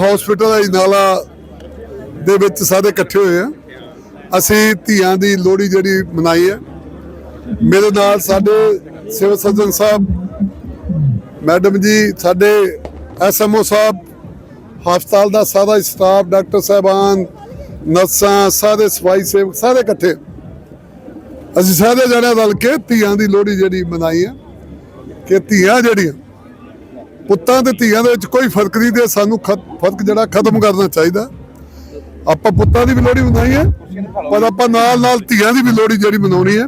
Hospital Ajnala ਦੇ ਵਿੱਚ ਸਾਰੇ ਇਕੱਠੇ ਹੋਏ ਆ। ਅਸੀਂ ਧੀਆਂ ਦੀ ਲੋਹੜੀ ਜਿਹੜੀ ਮਨਾਈ ਹੈ। ਮੇਰੇ ਨਾਲ ਸਾਡੇ ਸਿਵਲ ਸਰਜਨ ਸਾਹਿਬ, ਮੈਡਮ ਜੀ, ਸਾਡੇ ਐਸਐਮਓ ਸਾਹਿਬ, ਹਸਪਤਾਲ ਦਾ ਸਾਰਾ ਸਟਾਫ ਡਾਕਟਰ ਸਾਹਿਬਾਨ, ਨਰਸਾਂ, ਸਾਰੇ ਸਫ਼ਾਈ ਸੇਵਕ ਸਾਰੇ ਇਕੱਠੇ। ਅਸੀਂ ਸਾਰੇ ਜਣੇ ਰਲ ਕੇ ਧੀਆਂ ਦੀ ਲੋਹੜੀ ਜਿਹੜੀ ਮਨਾਈ ਹੈ। ਕਿ ਧੀਆਂ ਜਿਹੜੀਆਂ ਪੁੱਤਾਂ ਤੇ ਧੀਆਂ ਦੇ ਵਿੱਚ ਕੋਈ ਫ਼ਰਕ ਨਹੀਂ ਤੇ ਸਾਨੂੰ ਖਤ- ਫ਼ਰਕ ਜਿਹੜਾ ਖਤਮ ਕਰਨਾ ਚਾਹੀਦਾ। ਆਪਾਂ ਪੁੱਤਾਂ ਦੀ ਵੀ ਲੋਹੜੀ ਮਨਾਈ ਹੈ, ਪਰ ਆਪਾਂ ਨਾਲ ਨਾਲ ਧੀਆਂ ਦੀ ਵੀ ਲੋਹੜੀ ਜਿਹੜੀ ਮਨਾਉਣੀ ਹੈ।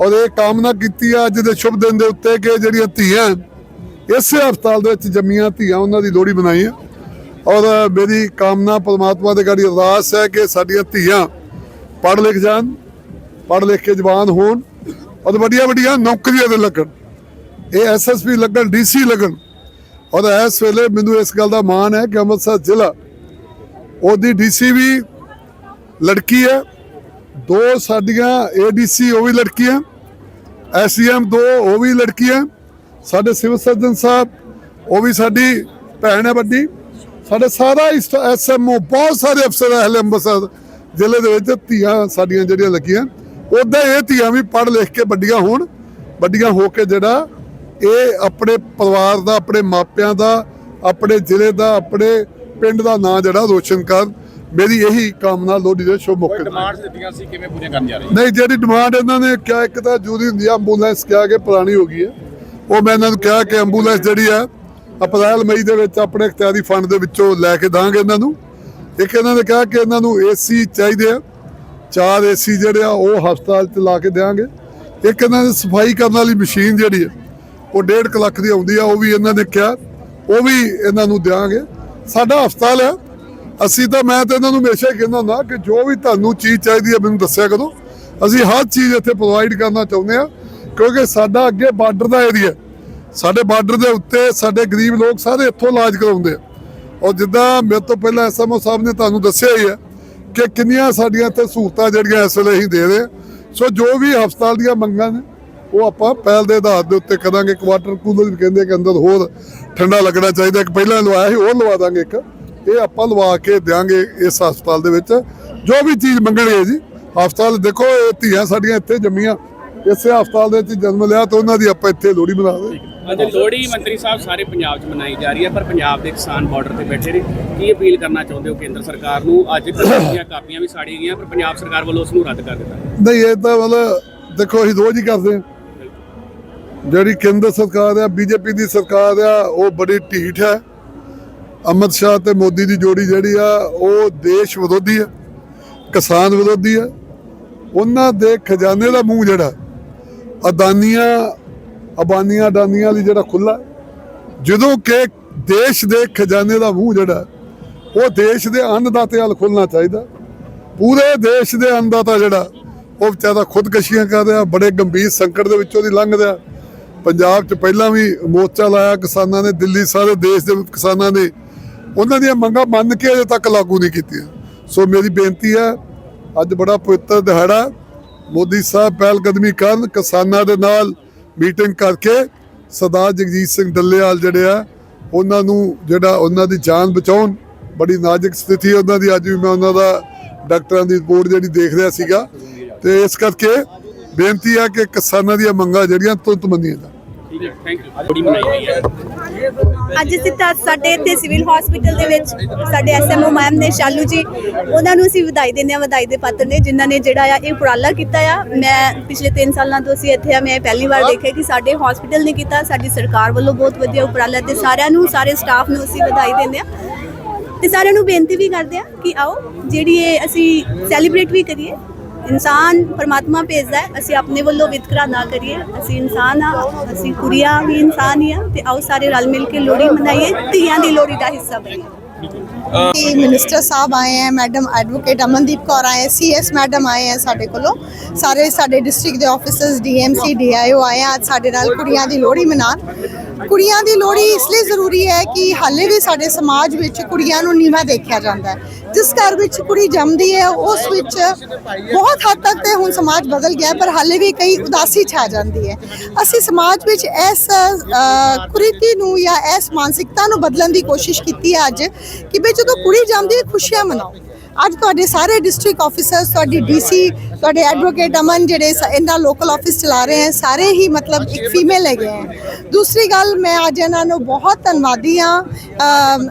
ਔਰ ਇਹ ਕਾਮਨਾ ਕੀਤੀ ਆ ਅੱਜ ਦੇ ਸ਼ੁਭ ਦਿਨ ਦੇ ਉੱਤੇ ਕਿ ਜਿਹੜੀਆਂ ਧੀਆਂ ਇਸੇ ਹਸਪਤਾਲ ਦੇ ਵਿੱਚ ਜੰਮੀਆਂ ਧੀਆਂ ਉਹਨਾਂ ਦੀ ਲੋਹੜੀ ਮਨਾਈ ਹੈ। ਔਰ ਮੇਰੀ ਕਾਮਨਾ ਪਰਮਾਤਮਾ ਦੇ ਗਾੜੀ ਅਰਦਾਸ ਹੈ ਕਿ ਸਾਡੀਆਂ ਧੀਆਂ ਪੜ੍ਹ ਲਿਖ ਜਾਣ, ਪੜ੍ਹ ਲਿਖ ਕੇ ਜਵਾਨ ਹੋਣ, ਔਰ ਵੱਡੀਆਂ ਵੱਡੀਆਂ ਨੌਕਰੀਆਂ ਦੇ ਲੱਗਣ। ਇਹ ਐਸਐਸਪੀ ਲੱਗਣ ਡੀਸੀ ਲੱਗਣ। ਔਰ ਇਸ ਵੇਲੇ ਮੈਨੂੰ ਇਸ ਗੱਲ ਦਾ ਮਾਣ ਹੈ ਕਿ ਅੰਮ੍ਰਿਤਸਰ ਜ਼ਿਲ੍ਹਾ ਉਹਦੀ ਡੀਸੀ ਵੀ ਲੜਕੀ ਹੈ। ਦੋ ਸਾਡੀਆਂ ਏਡੀਸੀ ਉਹ ਵੀ ਲੜਕੀਆਂ, ਐਸਡੀਐਮ ਦੋ ਉਹ ਵੀ ਲੜਕੀਆਂ, ਸਾਡੇ ਸਿਵਲ ਸਰਜਨ ਸਾਹਿਬ, ਉਹ ਵੀ ਸਾਡੀ ਭੈਣ ਹੈ ਵੱਡੀ। ਸਾਡੇ ਸਾਰਾ ਐਸਐਮਓ ਬਹੁਤ ਸਾਰੇ ਅਫਸਰ ਹੈ ਅੰਮ੍ਰਿਤਸਰ ਜ਼ਿਲ੍ਹੇ ਦੇ ਵਿੱਚ, ਧੀਆਂ ਸਾਡੀਆਂ ਜਿਹੜੀਆਂ ਲੱਗੀਆਂ। ਉਦਾਂ ਇਹ ਧੀਆਂ ਵੀ ਪੜ੍ਹ ਲਿਖ ਕੇ ਵੱਡੀਆਂ ਹੋਣ, ਵੱਡੀਆਂ ਹੋ ਕੇ ਜਿਹੜਾ ਇਹ ਆਪਣੇ ਪਰਿਵਾਰ ਦਾ ਆਪਣੇ ਮਾਪਿਆਂ ਦਾ ਆਪਣੇ ਜ਼ਿਲ੍ਹੇ ਦਾ ਆਪਣੇ ਪਿੰਡ ਦਾ ਨਾਂ ਜਿਹੜਾ ਰੋਸ਼ਨ ਕਰਨ ਮੇਰੀ ਇਹੀ ਕਾਮਨਾ ਲੋਹੜੀ ਦੇ ਸ਼ੁਭ ਮੌਕੇ ਤੇ। ਡਿਮਾਂਡਸ ਦਿੱਤੀਆਂ ਸੀ ਕਿਵੇਂ ਪੂਰੀਆਂ ਕਰਨ ਜਾ ਰਹੇ ਨਹੀਂ ਜਿਹੜੀ ਡਿਮਾਂਡ ਇਹਨਾਂ ਨੇ ਕਿਹਾ ਇੱਕ ਤਾਂ ਜੂਰੀ ਹੁੰਦੀ ਆ ਐਂਬੂਲੈਂਸ ਕਿਹਾ ਕਿ ਪੁਰਾਣੀ ਹੋ ਗਈ ਹੈ। ਉਹ ਮੈਂ ਇਹਨਾਂ ਨੂੰ ਕਿਹਾ ਕਿ ਐਂਬੂਲੈਂਸ ਜਿਹੜੀ ਆ ਅਪ੍ਰੈਲ ਮਈ ਦੇ ਵਿੱਚ ਆਪਣੇ ਇਖਤਿਆਰੀ ਫੰਡ ਦੇ ਵਿੱਚੋਂ ਲੈ ਕੇ ਦਾਂਗੇ ਇਹਨਾਂ ਨੂੰ। ਇੱਕ ਇਹਨਾਂ ਨੇ ਕਿਹਾ ਕਿ ਇਹਨਾਂ ਨੂੰ ਏਸੀ ਚਾਹੀਦੇ ਆ। ਚਾਰ ਏਸੀ ਜਿਹੜੇ ਆ ਉਹ ਹਸਪਤਾਲ 'ਚ ਲਾ ਕੇ ਦੇਾਂਗੇ ਇੱਕ ਇਹਨਾਂ ਨੇ ਸਫ਼ਾਈ ਕਰਨ ਵਾਲੀ ਮਸ਼ੀਨ ਜਿਹੜੀ ਹੈ ਉਹ 1.5 ਲੱਖ ਦੀ ਆਉਂਦੀ ਆ, ਉਹ ਵੀ ਇਹਨਾਂ ਨੇ ਕਿਹਾ, ਉਹ ਵੀ ਇਹਨਾਂ ਨੂੰ ਦਿਆਂਗੇ। ਸਾਡਾ ਹਸਪਤਾਲ ਹੈ। ਅਸੀਂ ਤਾਂ, ਮੈਂ ਤਾਂ ਇਹਨਾਂ ਨੂੰ ਹਮੇਸ਼ਾ ਹੀ ਕਹਿੰਦਾ ਹੁੰਦਾ ਕਿ ਜੋ ਵੀ ਤੁਹਾਨੂੰ ਚੀਜ਼ ਚਾਹੀਦੀ ਹੈ, ਮੈਨੂੰ ਦੱਸਿਆ ਕਰੋ। ਅਸੀਂ ਹਰ ਚੀਜ਼ ਇੱਥੇ ਪ੍ਰੋਵਾਈਡ ਕਰਨਾ ਚਾਹੁੰਦੇ ਆ ਕਿਉਂਕਿ ਸਾਡਾ ਅੱਗੇ ਬਾਰਡਰ ਦਾ ਏਰੀਆ ਸਾਡੇ ਬਾਰਡਰ ਦੇ ਉੱਤੇ ਸਾਡੇ ਗਰੀਬ ਲੋਕ ਸਾਰੇ ਇੱਥੋਂ ਇਲਾਜ ਕਰਾਉਂਦੇ ਆ। ਔਰ ਜਿੱਦਾਂ ਮੇਰੇ ਤੋਂ ਪਹਿਲਾਂ ਐਸਐਮਓ ਸਾਹਿਬ ਨੇ ਤੁਹਾਨੂੰ ਦੱਸਿਆ ਹੀ ਹੈ ਕਿ ਕਿੰਨੀਆਂ ਸਾਡੀਆਂ ਇੱਥੇ ਸਹੂਲਤਾਂ ਜਿਹੜੀਆਂ ਇਸ ਵੇਲੇ ਅਸੀਂ ਦੇ ਰਹੇ ਹਾਂ। ਸੋ ਜੋ ਵੀ ਹਸਪਤਾਲ ਦੀਆਂ ਮੰਗਾਂ ਨੇ ਉਹ ਆਪਾਂ ਪਹਿਲ ਦੇ ਆਧਾਰ ਦੇ ਉੱਤੇ ਕਰਾਂਗੇ ਇੱਕ ਵਾਟਰ ਕੂਲਰ ਵੀ ਕਹਿੰਦੇ ਕਿ ਅੰਦਰ ਹੋਰ ਠੰਡਾ ਲੱਗਣਾ ਚਾਹੀਦਾ ਇੱਕ ਪਹਿਲਾਂ ਲਵਾਇਆ ਸੀ ਉਹ ਲਵਾ ਦਾਂਗੇ ਇੱਕ। ਇਹ ਆਪਾਂ ਲਵਾ ਕੇ ਦਿਆਂਗੇ ਇਸ ਹਸਪਤਾਲ ਦੇ ਵਿੱਚ। ਜੋ ਵੀ ਚੀਜ਼ ਮੰਗਣਗੇ ਜੀ ਹਸਪਤਾਲ ਦੇਖੋ ਇਹ ਧੀਆਂ ਸਾਡੀਆਂ ਇੱਥੇ ਜੰਮੀਆਂ। ਇਸੇ ਹਸਪਤਾਲ ਦੇ ਵਿੱਚ ਜਨਮ ਲਿਆ ਤਾਂ ਉਹਨਾਂ ਦੀ ਆਪਾਂ ਇੱਥੇ ਲੋਹੜੀ ਮਨਾਵਾਂਗੇ ਅੱਜ ਲੋਹੜੀ ਮੰਤਰੀ ਸਾਹਿਬ ਸਾਰੇ ਪੰਜਾਬ 'ਚ ਮਨਾਈ ਜਾ ਰਹੀ ਹੈ ਪਰ ਪੰਜਾਬ ਦੇ ਕਿਸਾਨ ਬਾਰਡਰ ਤੇ ਬੈਠੇ ਨੇ। ਕੀ ਅਪੀਲ ਕਰਨਾ ਚਾਹੁੰਦੇ ਹੋ ਕੇਂਦਰ ਸਰਕਾਰ ਨੂੰ? ਅੱਜ ਦੀਆਂ ਕਾਪੀਆਂ ਵੀ ਸਾੜੀਆਂ ਗਈਆਂ ਪਰ ਪੰਜਾਬ ਸਰਕਾਰ ਵੱਲੋਂ ਉਸ ਨੂੰ ਰੱਦ ਕਰ ਦਿੱਤਾ। ਨਹੀਂ ਇਹ ਤਾਂ ਮਤਲਬ ਦੇਖੋ ਅਸੀਂ ਰੋਜ਼ ਹੀ ਕਰਦੇ ਹਾਂ। ਜਿਹੜੀ ਕੇਂਦਰ ਸਰਕਾਰ ਆ, ਬੀਜੇਪੀ ਦੀ ਸਰਕਾਰ ਆ, ਉਹ ਬੜੀ ਢੀਠ ਹੈ। ਅਮਿਤ ਸ਼ਾਹ ਤੇ ਮੋਦੀ ਦੀ ਜੋੜੀ ਜਿਹੜੀ ਆ, ਉਹ ਦੇਸ਼ ਵਿਰੋਧੀ ਹੈ, ਕਿਸਾਨ ਵਿਰੋਧੀ ਹੈ। ਉਹਨਾਂ ਦੇ ਖਜ਼ਾਨੇ ਦਾ ਮੂੰਹ ਜਿਹੜਾ, ਅਦਾਨੀਆਂ, ਅਬਾਨੀਆਂ, ਅਡਾਨੀਆਂ ਲਈ ਜਿਹੜਾ ਖੁੱਲਾ ਜਦੋਂ ਕਿ ਦੇਸ਼ ਦੇ ਖਜ਼ਾਨੇ ਦਾ ਮੂੰਹ ਜਿਹੜਾ, ਉਹ ਦੇਸ਼ ਦੇ ਅੰਨਦਾਤੇ ਵੱਲ ਖੁੱਲਣਾ ਚਾਹੀਦਾ। ਪੂਰੇ ਦੇਸ਼ ਦੇ ਅੰਨਦਾਤਾ ਜਿਹੜਾ, ਉਹ ਵਿਚਾਰਾ ਖੁਦਕਸ਼ੀਆਂ ਕਰ ਰਿਹਾ, ਬੜੇ ਗੰਭੀਰ ਸੰਕਟ ਦੇ ਵਿੱਚੋਂ ਦੀ ਲੰਘ ਰਿਹਾ ਪੰਜਾਬ 'ਚ ਪਹਿਲਾਂ ਵੀ ਮੋਰਚਾ ਲਾਇਆ ਕਿਸਾਨਾਂ ਨੇ, ਦਿੱਲੀ ਸਾਰੇ ਦੇਸ਼ ਦੇ ਕਿਸਾਨਾਂ ਨੇ। ਉਹਨਾਂ ਦੀਆਂ ਮੰਗਾਂ ਮੰਨ ਕੇ ਅਜੇ ਤੱਕ ਲਾਗੂ ਨਹੀਂ ਕੀਤੀਆਂ। ਸੋ ਮੇਰੀ ਬੇਨਤੀ ਹੈ, ਅੱਜ ਬੜਾ ਪਵਿੱਤਰ ਦਿਹਾੜਾ। ਮੋਦੀ ਸਾਹਿਬ ਪਹਿਲ ਕਦਮੀ ਕਰਨ, ਕਿਸਾਨਾਂ ਦੇ ਨਾਲ ਮੀਟਿੰਗ ਕਰਕੇ ਸਰਦਾਰ ਜਗਜੀਤ ਸਿੰਘ ਡੱਲੇਵਾਲ ਜਿਹੜੇ ਆ, ਉਹਨਾਂ ਨੂੰ ਜਿਹੜਾ ਉਹਨਾਂ ਦੀ ਜਾਨ ਬਚਾਉਣ, ਬੜੀ ਨਾਜ਼ੁਕ ਸਥਿਤੀ ਉਹਨਾਂ ਦੀ। ਅੱਜ ਵੀ ਮੈਂ ਉਹਨਾਂ ਦਾ ਡਾਕਟਰਾਂ ਦੀ ਰਿਪੋਰਟ ਜਿਹੜੀ ਦੇਖ ਰਿਹਾ ਸੀਗਾ। ਤੇ ਇਸ ਕਰਕੇ ਬੇਨਤੀ ਹੈ ਕਿ ਕਿਸਾਨਾਂ ਦੀਆਂ ਮੰਗਾਂ ਜਿਹੜੀਆਂ ਤੁਰੰਤ ਮੰਨੀਆਂ ਜਾਣ। ਠੀਕ ਹੈ ਥੈਂਕ ਯੂ ਲੋਹੜੀ ਮਨਾਈ ਗਈ ਹੈ। ਅੱਜ ਅਸੀਂ ਤਾਂ ਸਾਡੇ ਇੱਥੇ ਸਿਵਲ ਹਸਪੀਟਲ ਦੇ ਵਿੱਚ ਸਾਡੇ ਐਸਐਮਓ ਮੈਮ ਨੇ ਸ਼ਾਲੂ ਜੀ ਉਹਨਾਂ ਨੂੰ ਅਸੀਂ ਵਧਾਈ ਦਿੰਦੇ ਹਾਂ ਵਧਾਈ ਦੇ ਪਾਤਰ ਨੇ ਜਿਨ੍ਹਾਂ ਨੇ ਜਿਹੜਾ ਆ ਇਹ ਉਪਰਾਲਾ ਕੀਤਾ ਆ। ਮੈਂ ਪਿਛਲੇ 3 ਸਾਲਾਂ ਤੋਂ ਅਸੀਂ ਇੱਥੇ ਆ ਮੈਂ ਪਹਿਲੀ ਵਾਰ ਦੇਖਿਆ ਕਿ ਸਾਡੇ ਹਸਪੀਟਲ ਨੇ ਕੀਤਾ ਸਾਡੀ ਸਰਕਾਰ ਵੱਲੋਂ ਬਹੁਤ ਵਧੀਆ ਉਪਰਾਲਾ ਤੇ ਸਾਰਿਆਂ ਨੂੰ ਸਾਰੇ ਸਟਾਫ ਨੂੰ ਅਸੀਂ ਵਧਾਈ ਦਿੰਦੇ ਹਾਂ। ਤੇ ਸਾਰਿਆਂ ਨੂੰ ਬੇਨਤੀ ਵੀ ਕਰਦੇ ਆ ਕਿ ਆਓ ਜਿਹੜੀ ਇਹ ਅਸੀਂ ਸੈਲੀਬ੍ਰੇਟ ਵੀ ਕਰੀਏ ਇਨਸਾਨ ਪਰਮਾਤਮਾ ਭੇਜਦਾ ਹੈ ਅਸੀਂ ਆਪਣੇ ਵੱਲੋਂ ਵਿਤਕਰਾ ਨਾ ਕਰੀਏ। ਅਸੀਂ ਇਨਸਾਨ ਆ ਅਸੀਂ ਕੁੜੀਆਂ ਵੀ ਇਨਸਾਨ ਹੀ ਆ ਤੇ ਆਓ ਸਾਰੇ ਰਲ ਮਿਲ ਕੇ ਲੋਹੜੀ ਮਨਾਈਏ ਧੀਆਂ ਦੀ ਲੋਹੜੀ ਦਾ ਹਿੱਸਾ ਬਣੀਏ। ਕਿ ਮਿਨਿਸਟਰ ਸਾਹਿਬ ਆਏ ਹੈ ਮੈਡਮ ਐਡਵੋਕੇਟ ਅਮਨਦੀਪ ਕੌਰ ਆਏ ਸੀਐਸ ਮੈਡਮ ਆਏ ਹੈ ਸਾਡੇ ਕੋਲੋਂ। ਸਾਰੇ ਸਾਡੇ ਡਿਸਟ੍ਰਿਕਟ ਦੇ ਆਫੀਸਰਸ ਡੀਐਮਸੀ ਡੀਆਈਓ ਆਏ ਅੱਜ ਸਾਡੇ ਨਾਲ ਕੁੜੀਆਂ ਦੀ ਲੋਹੜੀ ਮਨਾਉਣ। ਕੁੜੀਆਂ ਦੀ ਲੋਹੜੀ ਇਸ ਲਈ ਜ਼ਰੂਰੀ ਹੈ ਕਿ ਹਾਲੇ ਵੀ ਸਾਡੇ ਸਮਾਜ ਵਿੱਚ ਕੁੜੀਆਂ ਨੂੰ ਨੀਵਾਂ ਦੇਖਿਆ ਜਾਂਦਾ ਹੈ। ਜਿਸ ਘਰ ਵਿੱਚ ਕੁੜੀ ਜੰਮਦੀ ਹੈ, ਉਸ ਵਿੱਚ ਬਹੁਤ ਹੱਦ ਤੱਕ ਤੇ ਹੁਣ ਸਮਾਜ ਬਦਲ ਗਿਆ ਪਰ ਹਾਲੇ ਵੀ ਕਈ ਉਦਾਸੀ ਛਾ ਜਾਂਦੀ ਹੈ। ਅਸੀਂ ਸਮਾਜ ਵਿੱਚ ਇਸ ਕੁਰੀਤੀ ਨੂੰ ਜਾਂ ਇਸ ਮਾਨਸਿਕਤਾ ਨੂੰ ਬਦਲਣ ਦੀ ਕੋਸ਼ਿਸ਼ ਕੀਤੀ ਹੈ ਅੱਜ, ਕਿ ਵੀ ਜਦੋਂ ਕੁੜੀ ਜੰਮਦੀ ਹੈ, ਖੁਸ਼ੀਆਂ ਮਨਾਓ। ਅੱਜ ਤੁਹਾਡੇ ਸਾਰੇ ਡਿਸਟ੍ਰਿਕਟ ਆਫੀਸਰਸ ਤੁਹਾਡੀ ਡੀਸੀ ਤੁਹਾਡੇ ਐਡਵੋਕੇਟ ਅਮਨ ਜਿਹੜੇ ਸ- ਇਹਨਾਂ ਲੋਕਲ ਆਫਿਸ ਚਲਾ ਰਹੇ ਹੈ, ਸਾਰੇ ਹੀ ਮਤਲਬ ਇੱਕ ਫੀਮੇਲ ਹੈਗੇ ਹੈ ਦੂਸਰੀ ਗੱਲ, ਮੈਂ ਅੱਜ ਇਹਨਾਂ ਨੂੰ ਬਹੁਤ ਧੰਨਵਾਦੀ ਹਾਂ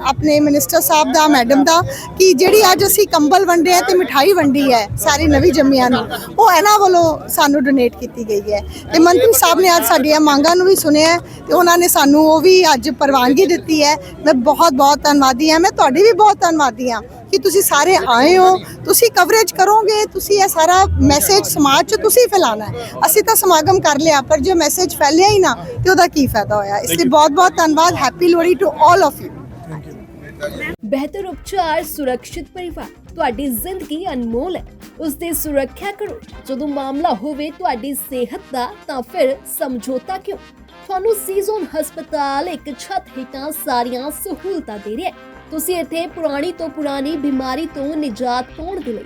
ਆਪਣੇ ਮਿਨਿਸਟਰ ਸਾਹਿਬ ਦਾ ਮੈਡਮ ਦਾ, ਕਿ ਜਿਹੜੀ ਅੱਜ ਅਸੀਂ ਕੰਬਲ ਵੰਡੇ ਹੈ ਤੇ ਮਿਠਾਈ ਵੰਡੀ ਹੈ, ਸਾਰੀ ਨਵੀਂ ਜੰਮੀਆਂ ਨੂੰ, ਉਹ ਇਹਨਾਂ ਵੱਲੋਂ ਸਾਨੂੰ ਡੋਨੇਟ ਕੀਤੀ ਗਈ ਹੈ। ਤੇ ਮੰਤਰੀ ਸਾਹਿਬ ਨੇ ਅੱਜ ਸਾਡੀਆਂ ਮੰਗਾਂ ਨੂੰ ਵੀ ਸੁਣਿਆ ਹੈ ਤੇ ਉਹਨਾਂ ਨੇ ਸਾਨੂੰ ਉਹ ਵੀ ਅੱਜ ਪ੍ਰਵਾਨਗੀ ਦਿੱਤੀ ਹੈ। ਮੈਂ ਬਹੁਤ ਬਹੁਤ ਧੰਨਵਾਦੀ ਹਾਂ। ਮੈਂ ਤੁਹਾਡੀ ਵੀ ਬਹੁਤ ਧੰਨਵਾਦੀ ਹਾਂ ਕਿ ਤੁਸੀਂ ਸਾਰੇ ਆਏ ਹੋ, ਤੁਸੀਂ ਕਵਰੇਜ ਕਰੋਗੇ, ਤੁਸੀਂ ਇਹ ਸਾਰਾ ਮੈਸੇਜ ਸਮਾਜ 'ਚ ਤੁਸੀਂ ਫੈਲਾਣਾ ਹੈ। ਅਸੀਂ ਤਾਂ ਸਮਾਗਮ ਕਰ ਲਿਆ ਪਰ ਜੇ ਮੈਸੇਜ ਫੈਲਿਆ ਹੀ ਨਾ ਤੇ ਉਹਦਾ ਕੀ ਫਾਇਦਾ ਹੋਇਆ? ਇਸ ਲਈ ਬਹੁਤ ਬਹੁਤ ਧੰਨਵਾਦ happy Lohri to all of you ਬਿਹਤਰ ਉਪਚਾਰ ਸੁਰੱਖਿਅਤ ਪਰਿਵਾਰ ਤੁਹਾਡੀ ਜ਼ਿੰਦਗੀ ਅਨਮੋਲ ਹੈ। ਉਸ ਦੀ ਸੁਰੱਖਿਆ ਕਰੋ। ਜਦੋਂ ਮਾਮਲਾ ਹੋਵੇ ਤੁਹਾਡੀ ਸਿਹਤ ਦਾ ਤਾਂ ਫਿਰ ਸਮਝੌਤਾ ਕਿਉਂ? ਤੁਹਾਨੂੰ ਸੀਜ਼ਨ ਹਸਪਤਾਲ ਇੱਕ ਛੱਤ ਹੇਠਾਂ ਸਾਰੀਆਂ ਸਹੂਲਤਾਂ ਦੇ ਰਿਹਾ ਹੈ। ਤੁਸੀਂ ਇੱਥੇ ਪੁਰਾਣੀ ਤੋਂ ਪੁਰਾਣੀ ਬਿਮਾਰੀ ਤੋਂ ਨਿਜਾਤ ਪਾਉਣ ਦੇ ਲਈ